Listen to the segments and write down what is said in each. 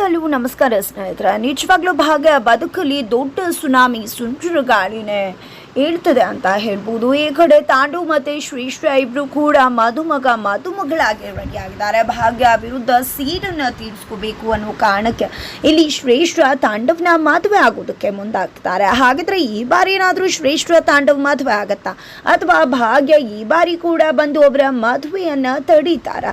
Hello ನಮಸ್ಕಾರ ಸ್ನೇಹಿತರ. ನಿಜವಾಗ್ಲೂ ಭಾಗ ಬದುಕಲ್ಲಿ ದೊಡ್ಡ ಸುನಾಮಿ ಸುಂಟರು ಗಾಳಿನೇ. ಹೇಳ್ತದೆ ಅಂತ ಹೇಳ್ಬೋದು. ಈ ಕಡೆ ತಾಂಡು ಮತ್ತು ಶ್ರೇಷ್ಠ ಇಬ್ಬರು ಕೂಡ ಮದುಮಗ ಮಧುಮಗಳಾಗಿ ರೆಡಿಯಾಗಿದ್ದಾರೆ ಭಾಗ್ಯ ವಿರುದ್ಧ ಸೀಟನ್ನು ತೀರಿಸ್ಕೋಬೇಕು ಅನ್ನೋ ಕಾರಣಕ್ಕೆ ಇಲ್ಲಿ ಶ್ರೇಷ್ಠ ತಾಂಡವನ ಮದುವೆ ಆಗೋದಕ್ಕೆ ಮುಂದಾಗ್ತಾರೆ ಹಾಗಿದ್ರೆ ಈ ಬಾರಿ ಏನಾದರೂ ಶ್ರೇಷ್ಠ ತಾಂಡವ ಮದುವೆ ಆಗತ್ತಾ? ಅಥವಾ ಭಾಗ್ಯ ಈ ಬಾರಿ ಕೂಡ ಬಂದು ಅವರ ಮದುವೆಯನ್ನು ತಡೀತಾರ?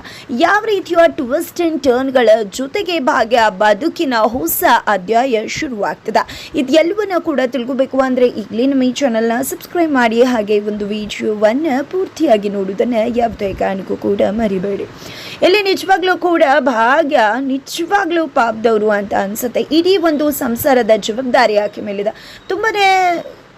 ಯಾವ ರೀತಿಯ ಟ್ವಿಸ್ಟ್ ಅಂಡ್ ಟರ್ನ್ಗಳ ಜೊತೆಗೆ ಭಾಗ್ಯ ಬದುಕಿನ ಹೊಸ ಅಧ್ಯಾಯ ಶುರುವಾಗ್ತದೆ. ಇದೆಲ್ಲವನ್ನ ಕೂಡ ತಿಳ್ಕೋಬೇಕು ಅಂದರೆ ಈಗಲೇ ನಮ್ಮ ಈ ಚಾನಲ್ನ ಸಬ್ಸ್ಕ್ರೈಬ್ ಮಾಡಿ ಹಾಗೆ ಒಂದು ವಿಡಿಯೋವನ್ನು ಪೂರ್ತಿಯಾಗಿ ನೋಡುವುದನ್ನು ಯಾವುದೇ ಕಾರಣಕ್ಕೂ ಕೂಡ ಮರಿಬೇಡಿ. ಇಲ್ಲಿ ನಿಜವಾಗ್ಲೂ ಕೂಡ ಭಾಗ್ಯ, ನಿಜವಾಗ್ಲೂ ಪಾಪದವರು ಅಂತ ಅನ್ಸುತ್ತೆ. ಇಡೀ ಒಂದು ಸಂಸಾರದ ಜವಾಬ್ದಾರಿ ಆಕೆ ಮೇಲಿದೆ. ತುಂಬನೇ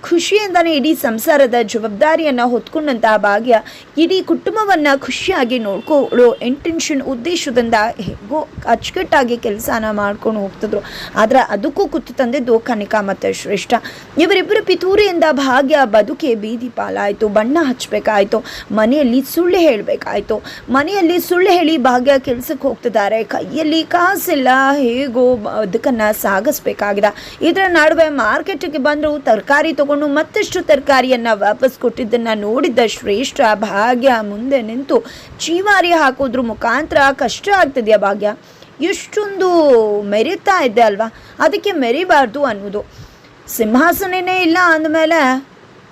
ಖುಷಿಯಿಂದನೇ ಇಡೀ ಸಂಸಾರದ ಜವಾಬ್ದಾರಿಯನ್ನು ಹೊತ್ಕೊಂಡಂತಹ ಭಾಗ್ಯ ಇಡೀ ಕುಟುಂಬವನ್ನ ಖುಷಿಯಾಗಿ ನೋಡ್ಕೊಳ್ಳೋ ಇಂಟೆನ್ಷನ್ ಉದ್ದೇಶದಿಂದ ಹೇಗೋ ಅಚ್ಚುಕಟ್ಟಾಗಿ ಕೆಲಸನ ಮಾಡ್ಕೊಂಡು ಹೋಗ್ತಿದ್ರು. ಆದ್ರೆ ಅದಕ್ಕೂ ಕುತ್ತು ತಂದಿದ್ದು ಕನಿಕಾ ಮತ್ತು ಶ್ರೇಷ್ಠ. ಇವರಿಬ್ಬರು ಪಿತೂರಿಯಿಂದ ಭಾಗ್ಯ ಬದುಕೆ ಬೀದಿ ಪಾಲಾಯಿತು. ಬಣ್ಣ ಹಚ್ಚಬೇಕಾಯ್ತು ಮನೆಯಲ್ಲಿ ಸುಳ್ಳು ಹೇಳಬೇಕಾಯ್ತು. ಮನೆಯಲ್ಲಿ ಸುಳ್ಳು ಹೇಳಿ ಭಾಗ್ಯ ಕೆಲಸಕ್ಕೆ ಹೋಗ್ತಿದ್ದಾರೆ. ಕೈಯಲ್ಲಿ ಕಾಸಿಲ್ಲ. ಹೇಗೋ ಅದಕ್ಕನ್ನ ಸಾಗಿಸ್ಬೇಕಾಗಿದೆ. ಇದರ ನಡುವೆ ಮಾರ್ಕೆಟ್ಗೆ ಬಂದರು ತರಕಾರಿ ತಗೊಂಡು ಮತ್ತಷ್ಟು ತರಕಾರಿಯನ್ನು ವಾಪಸ್ ಕೊಟ್ಟಿದ್ದನ್ನು ನೋಡಿದ್ದ ಶ್ರೇಷ್ಠ ಭಾಗ್ಯ ಮುಂದೆ ನಿಂತು ಚೀವಾರಿ ಹಾಕೋದ್ರ ಮುಖಾಂತರ ಕಷ್ಟ ಆಗ್ತದೆಯಾ ಭಾಗ್ಯ? ಎಷ್ಟೊಂದು ಮೆರಿತಾ ಇದ್ದೆ ಅಲ್ವಾ? ಅದಕ್ಕೆ ಮೆರಿಬಾರ್ದು ಅನ್ನೋದು ಸಿಂಹಾಸನನೇ ಇಲ್ಲ ಅಂದಮೇಲೆ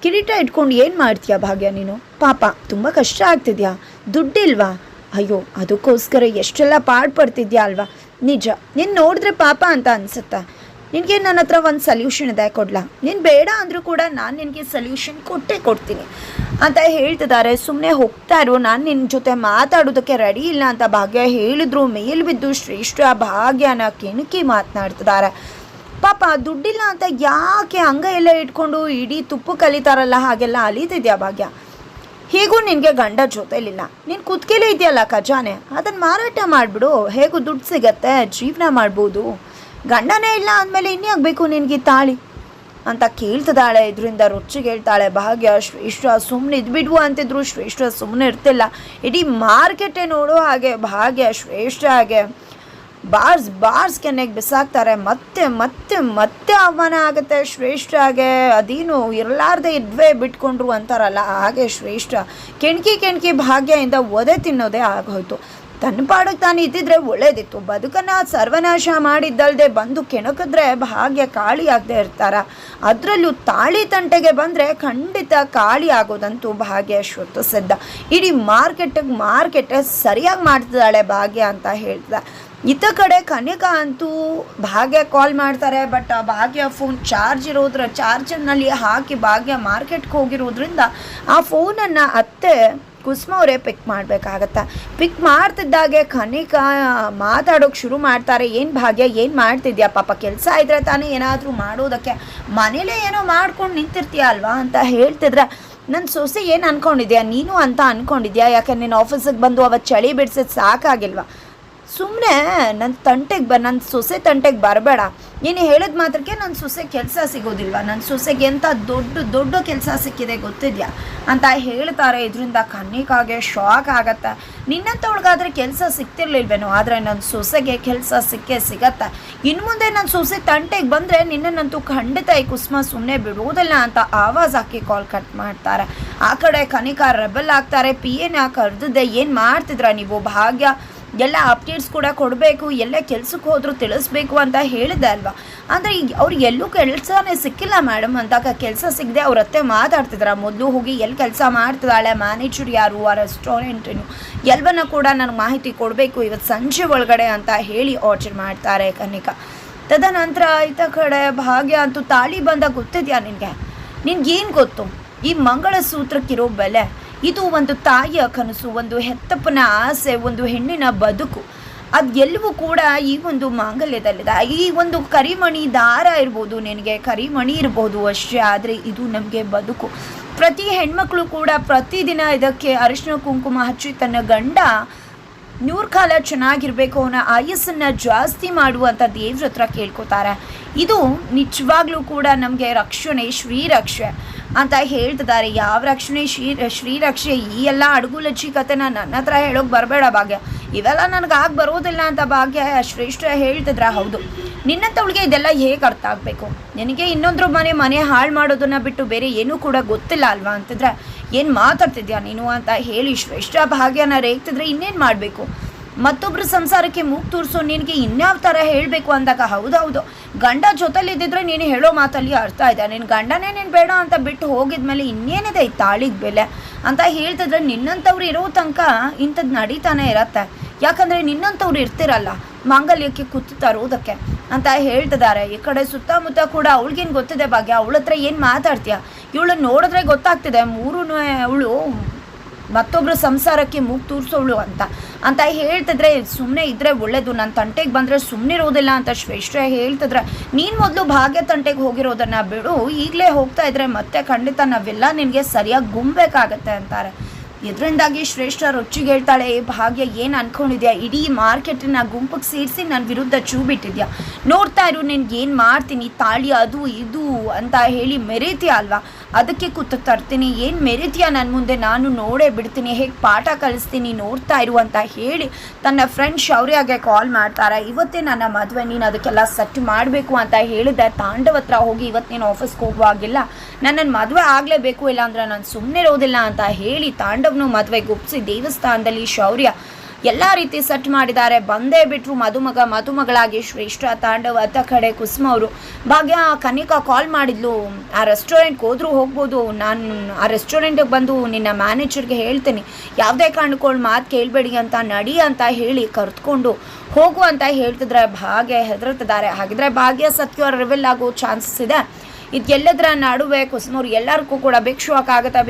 ಕಿರೀಟ ಇಟ್ಕೊಂಡು ಏನು ಮಾಡ್ತೀಯ ಭಾಗ್ಯ ನೀನು? ಪಾಪ, ತುಂಬ ಕಷ್ಟ ಆಗ್ತಿದ್ಯಾ? ದುಡ್ಡಿಲ್ವಾ? ಅಯ್ಯೋ, ಅದಕ್ಕೋಸ್ಕರ ಎಷ್ಟೆಲ್ಲ ಪಾಡ್ಪಡ್ತಿದ್ಯಾ ಅಲ್ವಾ? ನಿಜ, ನೀನು ನೋಡಿದ್ರೆ ಪಾಪ ಅಂತ ಅನ್ಸುತ್ತಾ? ನಿನಗೆ ನನ್ನ ಹತ್ರ ಒಂದು ಸಲ್ಯೂಷನ್ ಇದೆ ಕೊಡ್ಲಾ? ನೀನು ಬೇಡ ಅಂದರೂ ಕೂಡ ನಾನು ನಿನಗೆ ಸಲ್ಯೂಷನ್ ಕೊಟ್ಟೇ ಕೊಡ್ತೀನಿ. ಅಂತ ಹೇಳ್ತಿದ್ದಾರೆ. ಸುಮ್ಮನೆ ಹೋಗ್ತಾ ನಾನು ನಿನ್ನ ಜೊತೆ ಮಾತಾಡೋದಕ್ಕೆ ರೆಡಿ ಇಲ್ಲ ಅಂತ ಭಾಗ್ಯ ಹೇಳಿದ್ರು. ಮೇಲ್ ಬಿದ್ದು ಶ್ರೇಷ್ಠ ಭಾಗ್ಯನ ಕೆಣಕಿ ಮಾತನಾಡ್ತಿದ್ದಾರೆ. ಪಾಪ ದುಡ್ಡಿಲ್ಲ ಅಂತ ಯಾಕೆ ಅಂಗ ಎಲ್ಲ ಇಟ್ಕೊಂಡು ಇಡೀ ತುಪ್ಪು ಕಲಿತಾರಲ್ಲ? ಹಾಗೆಲ್ಲ ಅಲಿತಿದ್ಯಾ ಭಾಗ್ಯ? ಹೇಗೂ ನಿನಗೆ ಗಂಡ ಜೊತೆಲಿಲ್ಲ? ನೀನು ಕುತ್ಕೆಲೇ ಇದೆಯಲ್ಲ ಖಜಾನೆ? ಅದನ್ನು ಮಾರಾಟ ಮಾಡಿಬಿಡು. ಹೇಗೂ ದುಡ್ಡು ಸಿಗತ್ತೆ? ಜೀವನ ಮಾಡ್ಬೋದು. ಗಂಡನೇ ಇಲ್ಲ ಅಂದಮೇಲೆ ಇನ್ಯಾಗಬೇಕು ನಿನಗೆ ತಾಳಿ? ಅಂತ ಕೇಳ್ತಿದ್ದಾಳೆ ಇದರಿಂದ ರೊಚ್ಚಿಗೆ ಹೇಳ್ತಾಳೆ, ಭಾಗ್ಯ ಶ್ರೇಷ್ಠ ಸುಮ್ಮನೆ ಇದ್ಬಿಡ್ವು ಅಂತಿದ್ರು ಶ್ರೇಷ್ಠ ಸುಮ್ಮನೆ ಇರ್ತಿಲ್ಲ. ಇಡೀ ಮಾರ್ಕೆಟೇ ನೋಡೋ ಹಾಗೆ, ಭಾಗ್ಯ, ಶ್ರೇಷ್ಠ ಹಾಗೆ. ಬಾರ್ಸ್ ಬಾರ್ಸ್ ಕೆನ್ನೆಗೆ ಬಿಸಾಕ್ತಾರೆ. ಮತ್ತೆ ಮತ್ತೆ ಮತ್ತೆ ಅವಮಾನ ಆಗುತ್ತೆ ಶ್ರೇಷ್ಠ ಹಾಗೆ. ಅದೇನು ಇರಲಾರ್ದೆ ಇದ್ವೇ ಬಿಟ್ಕೊಂಡ್ರು ಅಂತಾರಲ್ಲ, ಹಾಗೆ ಶ್ರೇಷ್ಠ. ಕೆಣಕಿ ಕೆಣಕಿ ಭಾಗ್ಯದಿಂದ ಒದೆ ತಿನ್ನೋದೇ ಆಗೋಯ್ತು. ತನ್ನ ಪಾಡಕ್ಕೆ ತಾನು ಇದ್ದಿದ್ರೆ ಒಳ್ಳೇದಿತ್ತು. ಬದುಕನ್ನು ಸರ್ವನಾಶ ಮಾಡಿದ್ದಲ್ಲದೆ ಬಂದು ಕೆಣಕಿದ್ರೆ ಭಾಗ್ಯ ಖಾಳಿ ಆಗದೆ ಇರ್ತಾರ. ಅದರಲ್ಲೂ ತಾಳಿ ತಂಟೆಗೆ ಬಂದರೆ ಖಂಡಿತ ಖಾಳಿ ಆಗೋದಂತೂ ಭಾಗ್ಯ ಶ್ರುತ ಸಿದ್ಧ. ಇಡೀ ಮಾರ್ಕೆಟಿಗೆ ಮಾರ್ಕೆಟ್ ಸರಿಯಾಗಿ ಮಾಡ್ತಿದ್ದಾಳೆ ಭಾಗ್ಯ ಅಂತ ಹೇಳ್ದ ಇತ್ತ ಕಡೆ ಕನಿಕಾ ಅಂತೂ ಭಾಗ್ಯ ಕಾಲ್ ಮಾಡ್ತಾರೆ ಬಟ್ ಆ ಭಾಗ್ಯ ಫೋನ್ ಚಾರ್ಜ್ ಇರೋದ್ರ ಚಾರ್ಜರ್ನಲ್ಲಿ ಹಾಕಿ ಭಾಗ್ಯ ಮಾರ್ಕೆಟ್ಗೆ ಹೋಗಿರೋದ್ರಿಂದ ಆ ಫೋನನ್ನು ಅತ್ತೆ ಕುಸುಮ ಅವರೇ ಪಿಕ್ ಮಾಡಬೇಕಾಗತ್ತೆ? ಪಿಕ್ ಮಾಡ್ತಿದ್ದಾಗೆ ಖನಿಕ ಮಾತಾಡೋಕೆ ಶುರು ಮಾಡ್ತಾರೆ. ಏನು ಭಾಗ್ಯ, ಏನು ಮಾಡ್ತಿದ್ಯಾ? ಪಾಪ ಕೆಲಸ ಇದ್ರೆ ತಾನೇ ಏನಾದರೂ ಮಾಡೋದಕ್ಕೆ. ಮನೇಲೇ ಏನೋ ಮಾಡ್ಕೊಂಡು ನಿಂತಿರ್ತೀಯ ಅಲ್ವಾ ಅಂತ ಹೇಳ್ತಿದ್ರೆ ನನ್ನ ಸೊಸೆ ಏನು ಅನ್ಕೊಂಡಿದ್ಯಾ? ನೀನು ಅಂತ ಅನ್ಕೊಂಡಿದ್ಯಾ? ಯಾಕೆ ನೀನು ಆಫೀಸಿಗೆ ಬಂದು ಅವತ್ತು ಚಳಿ ಬಿಡಿಸಿದ್ ಸಾಕಾಗಿಲ್ವಾ? ಸುಮ್ಮನೆ ನನ್ನ ತಂಟೆಗೆ ಬ ನನ್ನ ಸೊಸೆ ತಂಟೆಗೆ ಬರಬೇಡ. ನೀನು ಹೇಳಿದ ಮಾತ್ರಕ್ಕೆ ನನ್ನ ಸೊಸೆ ಕೆಲಸ ಸಿಗೋದಿಲ್ವ? ನನ್ನ ಸೊಸೆಗೆ ಎಂಥ ದೊಡ್ಡ ದೊಡ್ಡ ಕೆಲಸ ಸಿಕ್ಕಿದೆ ಗೊತ್ತಿದೆಯಾ? ಅಂತ ಹೇಳ್ತಾರೆ. ಇದರಿಂದ ಕಣ್ಣಿಗಾಗೆ ಶಾಕ್ ಆಗತ್ತೆ. ನಿನ್ನಂಥವಳಿಗಾದರೆ ಕೆಲಸ ಸಿಗ್ತಿರ್ಲಿಲ್ವೇನೋ ಆದರೆ ನನ್ನ ಸೊಸೆಗೆ ಕೆಲಸ ಸಿಕ್ಕೇ ಸಿಗತ್ತೆ. ಇನ್ನು ಮುಂದೆ ನನ್ನ ಸೊಸೆ ತಂಟೆಗೆ ಬಂದರೆ ನಿನ್ನನ್ನಂತೂ ಖಂಡಿತ ಈ ಕುಸುಮ ಸುಮ್ಮನೆ ಬಿಡುವುದಿಲ್ಲ ಅಂತ ಆವಾಜ್ ಹಾಕಿ ಕಾಲ್ ಕಟ್ ಮಾಡ್ತಾರೆ. ಆ ಕಡೆ ಕನಿಕಾ ರೆಬಲ್ ಆಗ್ತಾರೆ. ಪಿ ಎನ ಕರೆದಿದ್ದೆ. ಏನು ಮಾಡ್ತಿದ್ರ ನೀವು? ಭಾಗ್ಯ ಎಲ್ಲ ಅಪ್ಡೇಟ್ಸ್ ಕೂಡ ಕೊಡಬೇಕು, ಎಲ್ಲ ಕೆಲಸಕ್ಕೆ ಹೋದರೂ ತಿಳಿಸ್ಬೇಕು ಅಂತ ಹೇಳಿದೆ ಅಲ್ವಾ? ಅಂದರೆ ಈಗ ಅವ್ರಿಗೆ ಎಲ್ಲೂ ಕೆಲಸನೇ ಸಿಕ್ಕಿಲ್ಲ ಮೇಡಮ್ ಅಂದಾಗ ಕೆಲಸ ಸಿಗದೆ ಅವ್ರ ಅತ್ತೆ ಮಾತಾಡ್ತಿದ್ರ. ಮೊದಲು ಹೋಗಿ ಎಲ್ಲಿ ಕೆಲಸ ಮಾಡ್ತಿದ್ದಾಳೆ ಮ್ಯಾನೇಜರ್ ಯಾರು, ಆ ರೆಸ್ಟೋರೆಂಟನು ಎಲ್ಲವನ್ನ ಕೂಡ ನನಗೆ ಮಾಹಿತಿ ಕೊಡಬೇಕು ಇವತ್ತು ಸಂಜೆ ಒಳಗಡೆ ಅಂತ ಹೇಳಿ ಆರ್ಡರ್ ಮಾಡ್ತಾರೆ ಕನಿಕ. ತದನಂತರ ಈತ ಕಡೆ ಭಾಗ್ಯ ಅಂತೂ ತಾಳಿ ಬಂದಾಗ ಗೊತ್ತಿದ್ಯಾ ನಿನಗೆ? ನಿನಗೇನು ಗೊತ್ತು? ಈ ಮಂಗಳಸೂತ್ರಕ್ಕಿರೋ ಬೆಲೆ. ಇದು ಒಂದು ತಾಯಿಯ ಕನಸು, ಒಂದು ಹೆತ್ತಪ್ಪನ ಆಸೆ, ಒಂದು ಹೆಣ್ಣಿನ ಬದುಕು. ಅದು ಎಲ್ಲವೂ ಕೂಡ ಈ ಒಂದು ಮಾಂಗಲ್ಯದಲ್ಲಿದೆ. ಈ ಒಂದು ಕರಿಮಣಿ ದಾರ ಇರ್ಬೋದು, ನಿನಗೆ ಕರಿಮಣಿ ಇರ್ಬೋದು ಅಷ್ಟೇ, ಆದರೆ ಇದು ನಮಗೆ ಬದುಕು. ಪ್ರತಿ ಹೆಣ್ಮಕ್ಳು ಕೂಡ ಪ್ರತಿದಿನ ಇದಕ್ಕೆ ಅರಿಶಿನ ಕುಂಕುಮ ಹಚ್ಚಿ ತನ್ನ ಗಂಡ ನೂರು ಕಾಲ ಚೆನ್ನಾಗಿರ್ಬೇಕು, ಅವನ ಆಯಸ್ಸನ್ನು ಜಾಸ್ತಿ ಮಾಡುವಂಥ ದೇವ್ರ ಹತ್ರ ಕೇಳ್ಕೊತಾರೆ. ಇದು ನಿಜವಾಗ್ಲೂ ಕೂಡ ನಮಗೆ ರಕ್ಷಣೆ ಶ್ರೀ ರಕ್ಷೆ ಅಂತ ಹೇಳ್ತಿದ್ದಾರೆ. ಯಾವ ರಕ್ಷಣೆ, ಶ್ರೀ ಶ್ರೀರಕ್ಷೆ ಈ ಎಲ್ಲ ಅಡುಗುಲಚ್ಚಿ ನಾನು ನನ್ನ ಹತ್ರ ಹೇಳೋಕೆ ಬರಬೇಡ ಭಾಗ್ಯ. ಇವೆಲ್ಲ ನನಗೆ ಆಗ ಬರೋದಿಲ್ಲ ಅಂತ ಭಾಗ್ಯ ಶ್ರೇಷ್ಠ ಹೇಳ್ತಿದ್ರ, ಹೌದು. ನಿನ್ನಂಥವಳಿಗೆ ಇದೆಲ್ಲ ಹೇಗೆ ಅರ್ಥ ಆಗಬೇಕು? ನಿನಗೆ ಇನ್ನೊಂದ್ರ ಮನೆ ಮನೆ ಹಾಳು ಮಾಡೋದನ್ನ ಬಿಟ್ಟು ಬೇರೆ ಏನೂ ಕೂಡ ಗೊತ್ತಿಲ್ಲ ಅಲ್ವಾ ಅಂತಿದ್ರೆ, ಏನು ಮಾತಾಡ್ತಿದ್ಯಾ ನೀನು ಅಂತ ಹೇಳಿ ಶ್ರೇಷ್ಠ ಭಾಗ್ಯನ ರೇಗ್ತಿದ್ರೆ ಇನ್ನೇನು ಮಾಡಬೇಕು? ಮತ್ತೊಬ್ಬರ ಸಂಸಾರಕ್ಕೆ ಮೂಗ್ ತೂರಿಸೋ ನಿನಗೆ ಇನ್ಯಾವ ಥರ ಹೇಳಬೇಕು ಅಂದಾಗ ಹೌದೌದು. ಗಂಡ ಜೊತೆಲಿದ್ದಿದ್ರೆ ನೀನು ಹೇಳೋ ಮಾತಲ್ಲಿ ಅರ್ಥ ಇದೆ. ನಿನ್ನ ಗಂಡನೇ ನೀನು ಬೇಡ ಅಂತ ಬಿಟ್ಟು ಹೋಗಿದ್ಮೇಲೆ ಇನ್ನೇನಿದೆ ಈ ತಾಳಿಗೆ ಬೆಲೆ? ಅಂತ ಹೇಳ್ತಿದ್ರೆ ನಿನ್ನಂಥವ್ರು ಇರೋ ತನಕ ಇಂಥದ್ದು ನಡೀತಾನೆ ಇರತ್ತೆ. ಯಾಕಂದರೆ ನಿನ್ನಂಥವ್ರು ಇರ್ತಿರಲ್ಲ, ಮಾಂಗಲ್ಯಕ್ಕೆ ಕೂತು ತರೋದಕ್ಕೆ. ಅಂತ ಹೇಳ್ತಿದ್ದಾರೆ. ಈ ಕಡೆ ಸುತ್ತಮುತ್ತ ಕೂಡ ಅವಳಿಗೇನು ಗೊತ್ತಿದೆ ಭಾಗ್ಯ? ಅವಳ ಹತ್ರ ಏನು ಮಾತಾಡ್ತೀಯ? ಇವಳು ನೋಡಿದ್ರೆ ಗೊತ್ತಾಗ್ತಿದೆ. ಮೂರೂ ಅವಳು ಮತ್ತೊಬ್ಬರ ಸಂಸಾರಕ್ಕೆ ಮೂಗು ತೂರ್ಸೋಳು ಅಂತ. ಅಂತ ಹೇಳ್ತಿದ್ರೆ ಸುಮ್ಮನೆ ಇದ್ರೆ ಒಳ್ಳೇದು. ನನ್ನ ತಂಟೆಗೆ ಬಂದರೆ ಸುಮ್ಮನೆ ಇರೋದಿಲ್ಲ ಅಂತ ಶ್ರೇಷ್ಠ ಹೇಳ್ತಿದ್ರೆ, ನೀನು ಮೊದಲು ಭಾಗ್ಯ ತಂಟೆಗೆ ಹೋಗಿರೋದನ್ನ ಬಿಡು. ಈಗಲೇ ಹೋಗ್ತಾ ಇದ್ರೆ ಮತ್ತೆ ಖಂಡಿತ ನಾವೆಲ್ಲ ನಿನಗೆ ಸರಿಯಾಗಿ ಗುಂಬೇಕಾಗತ್ತೆ ಅಂತಾರೆ. ಇದರಿಂದಾಗಿ ಶ್ರೇಷ್ಠ ರೊಚ್ಚಿಗೆ ಹೇಳ್ತಾಳೆ "ಏ ಭಾಗ್ಯ ಏನು ಅನ್ಕೊಂಡಿದ್ಯಾ? ಇಡೀ ಮಾರ್ಕೆಟನ್ನ ಗುಂಪಿಗೆ ಸೇರಿಸಿ ನನ್ನ ವಿರುದ್ಧ ಚೂ ಬಿಟ್ಟಿದ್ಯಾ ನೋಡ್ತಾ ಇರು, ನಿನ್ಗೆ ಏನು ಮಾಡ್ತೀನಿ? ತಾಳಿ ಅದು ಇದು ಅಂತ ಹೇಳಿ ಮೆರೀತೀಯ ಅಲ್ವಾ? ಅದಕ್ಕೆ ಕೂತು ತರ್ತೀನಿ. ಏನು ಮೆರಿತೀಯಾ ನನ್ನ ಮುಂದೆ? ನಾನು ನೋಡೇ ಬಿಡ್ತೀನಿ. ಹೇಗೆ ಪಾಠ ಕಲಿಸ್ತೀನಿ, ನೋಡ್ತಾ ಇರು ಅಂತ ಹೇಳಿ ತನ್ನ ಫ್ರೆಂಡ್ ಶೌರ್ಯಗೆ ಕಾಲ್ ಮಾಡ್ತಾರೆ. ಇವತ್ತೇ ನನ್ನ ಮದುವೆ, ನೀನು ಅದಕ್ಕೆಲ್ಲ ಸೆಟ್ ಮಾಡಬೇಕು ಅಂತ ಹೇಳಿದೆ. ತಾಂಡವ ಹತ್ರ ಹೋಗಿ ಇವತ್ತು ನೀನು ಆಫೀಸ್ಗೆ ಹೋಗುವಾಗಿಲ್ಲ. ನನ್ನನ್ನು ಮದುವೆ ಆಗಲೇಬೇಕು ಇಲ್ಲ ಅಂದ್ರೆ ನಾನು ಸುಮ್ಮನೆ ಇರೋದಿಲ್ಲ ಅಂತ ಹೇಳಿ ತಾಂಡವ್ನು ಮದುವೆಗೆ ಒಪ್ಪಿಸಿ ದೇವಸ್ಥಾನದಲ್ಲಿ ಶೌರ್ಯ ಎಲ್ಲ ರೀತಿ ಸೆಟ್ ಮಾಡಿದ್ದಾರೆ. ಬಂದೇ ಬಿಟ್ಟರು ಮದುಮಗ, ಮದುಮಗಳಾಗಿ ಶ್ರೇಷ್ಠ ತಾಂಡವ. ಅತ್ತ ಕಡೆ ಕುಸುಮ ಅವರು, ಭಾಗ್ಯ, ಕನಿಕಾ ಕಾಲ್ ಮಾಡಿದ್ಲು. ಆ ರೆಸ್ಟೋರೆಂಟ್ಗೆ ಹೋದರೂ ಹೋಗ್ಬೋದು. ನಾನು ಆ ರೆಸ್ಟೋರೆಂಟಿಗೆ ಬಂದು ನಿನ್ನ ಮ್ಯಾನೇಜರ್ಗೆ ಹೇಳ್ತೀನಿ. ಯಾವುದೇ ಕಾರಣಕ್ಕಳು ಮಾತು ಕೇಳಬೇಡಿ ಅಂತ, ನಡಿ ಅಂತ ಹೇಳಿ ಕರೆದುಕೊಂಡು ಹೋಗು ಅಂತ ಹೇಳ್ತಿದ್ರೆ ಭಾಗ್ಯ ಹೆದರ್ತಿದ್ದಾರೆ. ಹಾಗಿದ್ರೆ ಭಾಗ್ಯ ಸತ್ಯ ರಿವೆಲ್ ಆಗೋ ಚಾನ್ಸಸ್ ಇದೆ. ಇದೆಲ್ಲದರ ನಡುವೆ ಕುಸುಮವ್ರು ಎಲ್ಲರಿಗೂ ಕೂಡ ಭಿಕ್ಷು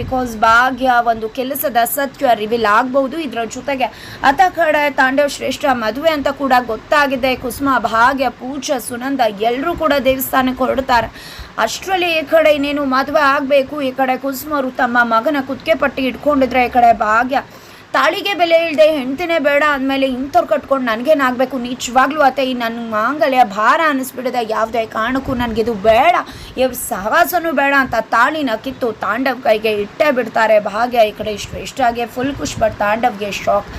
ಬಿಕಾಸ್ ಭಾಗ್ಯ ಒಂದು ಕೆಲಸದ ಸತ್ಯ ರಿವೀಲ್ ಆಗ್ಬಹುದು. ಇದರ ಜೊತೆಗೆ ಅತ ಕಡೆ ತಾಂಡವ್ ಶ್ರೇಷ್ಠ ಮದುವೆ ಅಂತ ಕೂಡ ಗೊತ್ತಾಗಿದೆ. ಕುಸುಮ, ಭಾಗ್ಯ, ಪೂಜಾ, ಸುನಂದ ಎಲ್ಲರೂ ಕೂಡ ದೇವಸ್ಥಾನಕ್ಕೆ ಹೊರಡ್ತಾರೆ. ಅಷ್ಟರಲ್ಲಿ ಈ ಕಡೆ ಇನ್ನೇನು ಮದುವೆ ಆಗಬೇಕು. ಈ ಕಡೆ ಕುಸುಮರು ತಮ್ಮ ಮಗನ ಕುತ್ತಿಗೆ ಪಟ್ಟಿ ಇಟ್ಕೊಂಡಿದ್ರೆ ಈ ಕಡೆ ಭಾಗ್ಯ ತಾಳಿಗೆ ಬೆಲೆ ಇಲ್ಲದೆ ಹೆಂಡ್ತಿನೇ ಬೇಡ ಅಂದಮೇಲೆ ಇಂಥವ್ರು ಕಟ್ಕೊಂಡು ನನಗೇನಾಗಬೇಕು? ನಿಜವಾಗ್ಲೂ ಅತ್ತೆ, ಈ ನನ್ನ ಮಾಂಗಲ್ಯ ಭಾರ ಅನ್ನಿಸ್ಬಿಟ್ಟಿದೆ ಯಾವುದೇ ಕಾರಣಕ್ಕೂ ನನಗಿದು ಬೇಡ. ಇವ್ ಸಹವಾಸನೂ ಬೇಡ ಅಂತ ತಾಳಿನ ಕಿತ್ತು ತಾಂಡವ್ ಕೈಗೆ ಇಟ್ಟೇ ಬಿಡ್ತಾರೆ. ಭಾಗ್ಯ ಈ ಕಡೆ ಶ್ರೇಷ್ಠಗೆ ಫುಲ್ ಖುಷ್ ಬಟ್ ತಾಂಡವ್ಗೆ ಶಾಕ್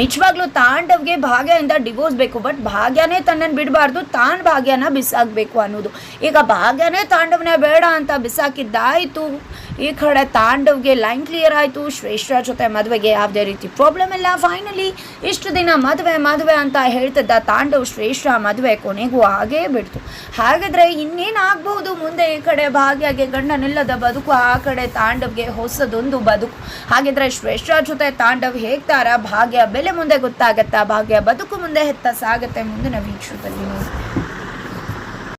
ನಿಜವಾಗ್ಲೂ ತಾಂಡವ್ಗೆ ಭಾಗ್ಯದಿಂದ ಡಿವೋರ್ಸ್ ಬೇಕು. ಬಟ್ ಭಾಗ್ಯನೇ ತನ್ನನ್ನು ಬಿಡಬಾರ್ದು. ತಾನು ಭಾಗ್ಯನ ಬಿಸಾಕಬೇಕು ಅನ್ನೋದು. ಈಗ ಭಾಗ್ಯನೇ ತಾಂಡವನೇ ಬೇಡ ಅಂತ ಬಿಸಾಕಿದ್ದಾಯಿತು. ಈ ಕಡೆ ತಾಂಡವ್ಗೆ ಲೈನ್ ಕ್ಲಿಯರ್ ಆಯಿತು. ಶ್ರೇಷ್ಠ ಜೊತೆ ಮದುವೆಗೆ ಯಾವುದೇ ರೀತಿ ಪ್ರಾಬ್ಲಮ್ ಇಲ್ಲ. ಫೈನಲಿ ಇಷ್ಟು ದಿನ ಮದುವೆ ಮದುವೆ ಅಂತ ಹೇಳ್ತಿದ್ದ ತಾಂಡವ್ ಶ್ರೇಷ್ಠ ಮದುವೆ ಕೊನೆಗೂ ಹಾಗೇ ಬಿಡ್ತು. ಹಾಗಾದರೆ ಆಗ್ಬೋದು ಮುಂದೆ ಈ ಕಡೆ ಭಾಗ್ಯಗೆ ಗಂಡನಿಲ್ಲದ ಬದುಕು, ಆ ಕಡೆ ತಾಂಡವ್ಗೆ ಹೊಸದೊಂದು ಬದುಕು. ಹಾಗಿದ್ರೆ ಶ್ರೇಷ್ಠ ಜೊತೆ ತಾಂಡವ್ ಹೇಗ್ತಾರ? ಭಾಗ್ಯ ಬೆಲೆ ಮುಂದೆ ಗೊತ್ತಾಗತ್ತಾ? ಭಾಗ್ಯ ಬದುಕು ಮುಂದೆ ಹೆತ್ತ ಸಾಗತ್ತೆ ಮುಂದಿನ ವೀಕ್ಷದಲ್ಲಿ